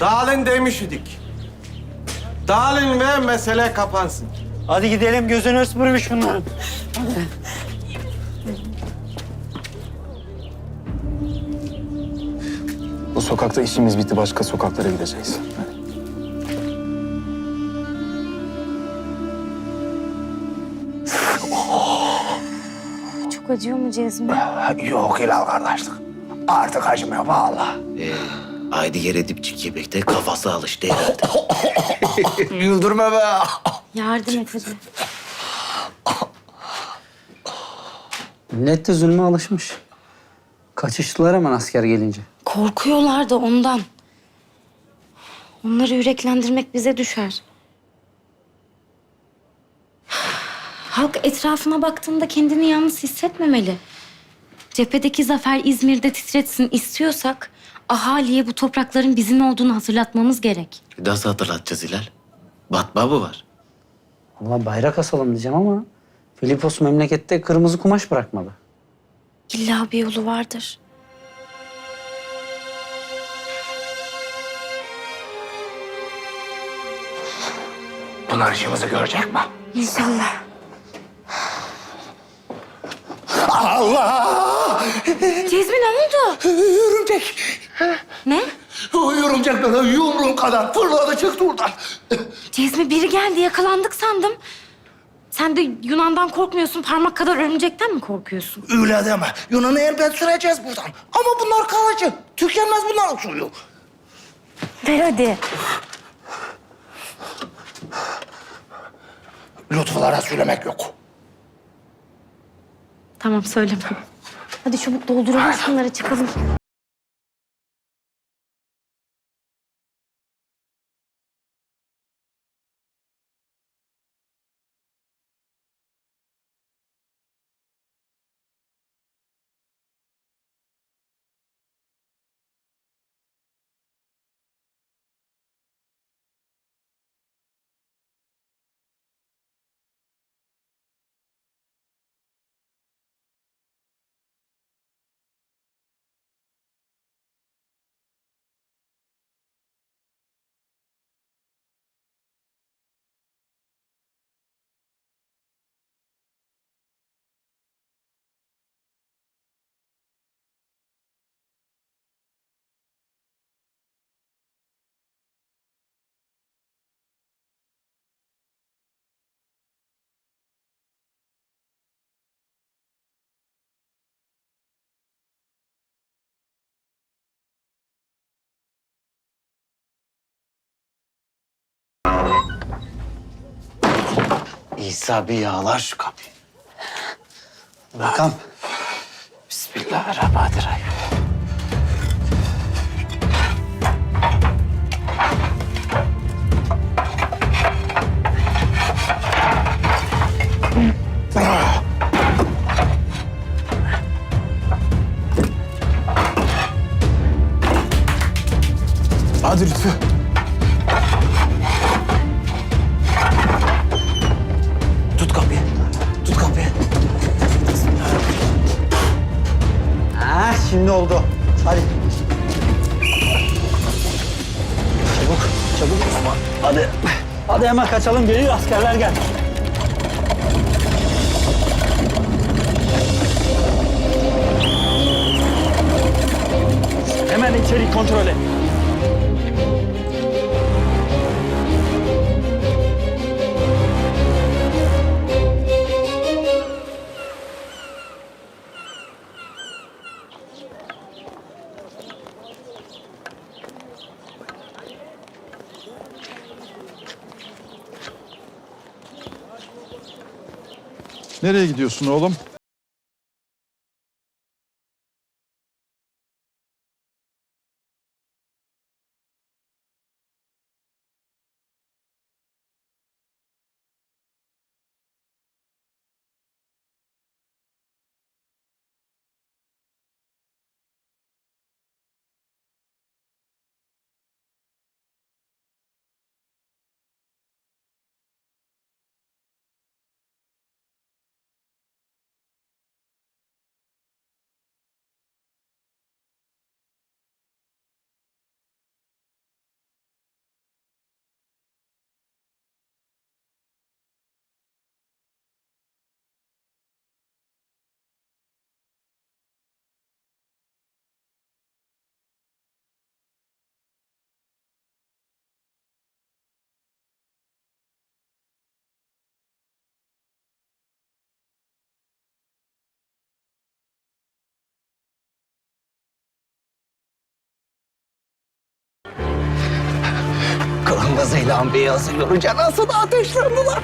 Dağılın demiş idik. Dağılın ve mesele kapansın. Hadi gidelim gözünü ısmırmış bunların. Bu sokakta işimiz bitti. Başka sokaklara gideceğiz. Çok acıyor mu Cezmi? Yok Hilal kardeşlik. Artık acımıyor vallahi. Ee, haydi yere dipçik yemekte kafası alıştı herhalde. Güldürme be. Yardım et hadi. Millet de zulme alışmış. Kaçıştılar hemen asker gelince. Korkuyorlar da ondan. Onları yüreklendirmek bize düşer. Halk etrafına baktığında kendini yalnız hissetmemeli. Cephedeki zafer İzmir'de titretsin istiyorsak... ...ahaliye bu toprakların bizim olduğunu hatırlatmamız gerek. Nasıl hatırlatacağız Hilal? Batma mı var? Allah bayrak asalım diyeceğim ama... Filipos memlekette kırmızı kumaş bırakmadı. İlla bir yolu vardır. Bunlar işimizi görecek mi? İnşallah. Allah! Cezmi ne oldu? Örümcek. Ne? O örümcek böyle yumruğum kadar fırladı çıktı oradan. Cezmi biri geldi yakalandık sandım. Sen de Yunan'dan korkmuyorsun, parmak kadar örümcekten mi korkuyorsun? Öyle deme. Yunan'ı elbet süreceğiz buradan. Ama bunlar kalıcı. Tükenmez bunların suyu. Ver hadi. Lütfulara söylemek yok. Tamam söyleme. Hadi çabuk dolduralım şunları çıkalım. İsa bir yağlar şu kapıyı. Bakalım. Bismillahirrahmanirrahim. Şimdi oldu. Hadi. Çabuk, çabuk Osman. Hadi. Hadi hemen kaçalım. Geliyor askerler gel. Nereye gidiyorsun oğlum? Beyazıyla beyazı görünce nasıl da ateşlendiler.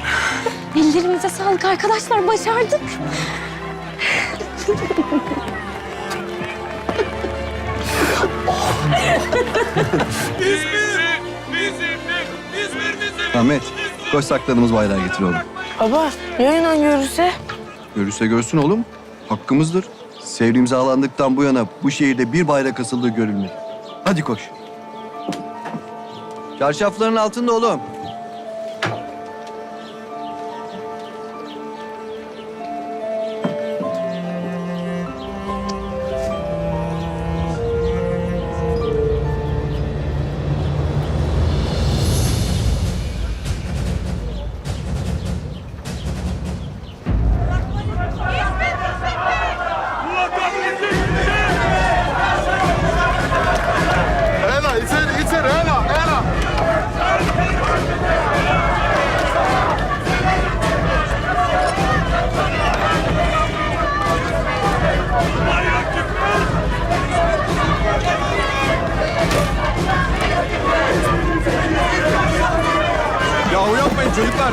Ellerimize sağlık arkadaşlar. Başardık. Ahmet, koş sakladığımız bayrağı getir oğlum. Baba yayından görürse? Görürse görsün oğlum. Hakkımızdır. Sevri imzalandıktan bu yana bu şehirde bir bayrak asıldığı görülmedi. Hadi koş. Çarşafların altında oğlum. Ya uyanmayın çocuklar.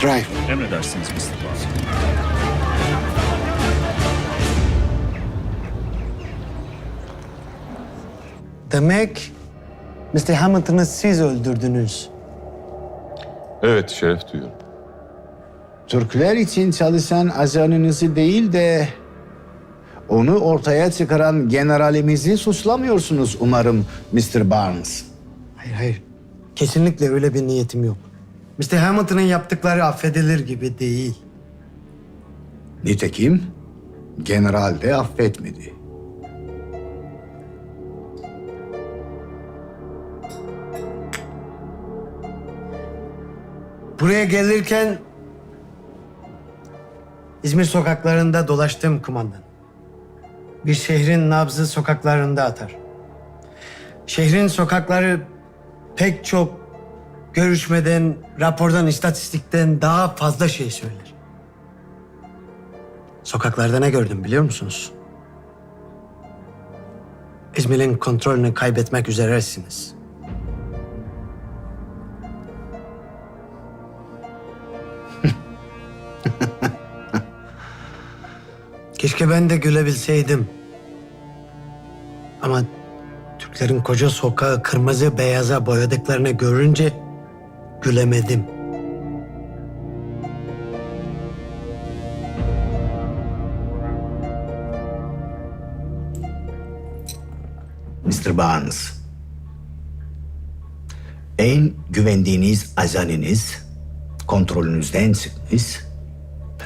Drive. Emredersiniz Mr. Bond. Demek Mr. Hamilton'ı siz öldürdünüz. Evet, şeref duyuyorum. Türkler için çalışan ajanınızı değil de onu ortaya çıkaran generalimizi suçlamıyorsunuz umarım Mr. Barnes. Hayır hayır. Kesinlikle öyle bir niyetim yok. Mr. Hamilton'ın yaptıkları affedilir gibi değil. Nitekim general de affetmedi. Buraya gelirken İzmir sokaklarında dolaştım kumandan. Bir şehrin nabzı sokaklarında atar. Şehrin sokakları pek çok görüşmeden, rapordan, istatistikten daha fazla şey söyler. Sokaklarda ne gördüm biliyor musunuz? İzmir'in kontrolünü kaybetmek üzeresiniz. Keşke ben de gülebilseydim. Ama Türklerin koca sokağı kırmızı beyaza boyadıklarını görünce gülemedim. Mr. Barnes. En güvendiğiniz ajanınız kontrolünüzden çıkmış.